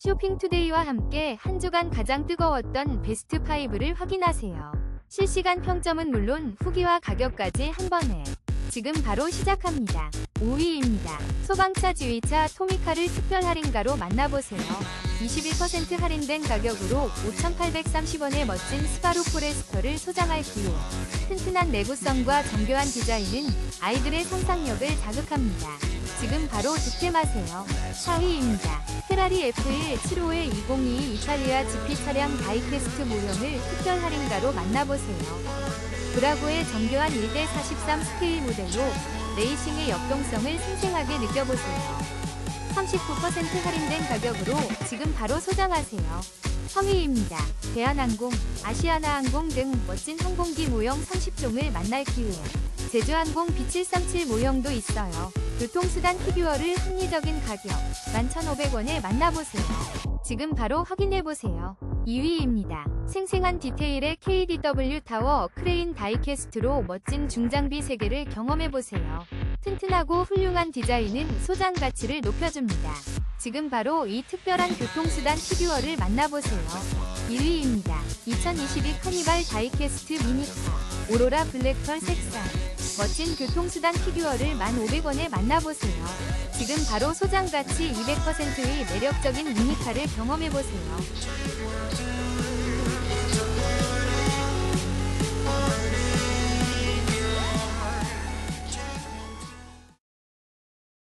쇼핑투데이와 함께 한 주간 가장 뜨거웠던 베스트 5를 확인하세요. 실시간 평점은 물론 후기와 가격까지 한 번에 지금 바로 시작합니다. 5위입니다. 소방차 지휘차 토미카를 특별 할인가로 만나보세요. 21% 할인된 가격으로 5,830원의 멋진 스바루 포레스터를 소장할 기회. 튼튼한 내구성과 정교한 디자인은 아이들의 상상력을 자극합니다. 지금 바로 득템하세요. 4위입니다. 페라리 F1 75의 2022 이탈리아 GP 차량 다이캐스트 모형을 특별 할인가로 만나보세요. 브라보의 정교한 1대 43 스케일 모델로 레이싱의 역동성을 생생하게 느껴보세요. 39% 할인된 가격으로 지금 바로 소장하세요. 성의입니다. 대한항공, 아시아나항공 등 멋진 항공기 모형 30종을 만날 기회. 제주항공 B737 모형도 있어요. 교통수단 피규어를 합리적인 가격 11,500원에 만나보세요. 지금 바로 확인해보세요. 2위입니다. 생생한 디테일의 KDW 타워 크레인 다이캐스트로 멋진 중장비 세계를 경험해보세요. 튼튼하고 훌륭한 디자인은 소장 가치를 높여줍니다. 지금 바로 이 특별한 교통수단 피규어를 만나보세요. 1위입니다. 2022 카니발 다이캐스트 미니카 오로라 블랙펄 색상 멋진 교통수단 피규어를 1,500원에 만나보세요. 지금 바로 소장 가치 200%의 매력적인 미니카를 경험해보세요.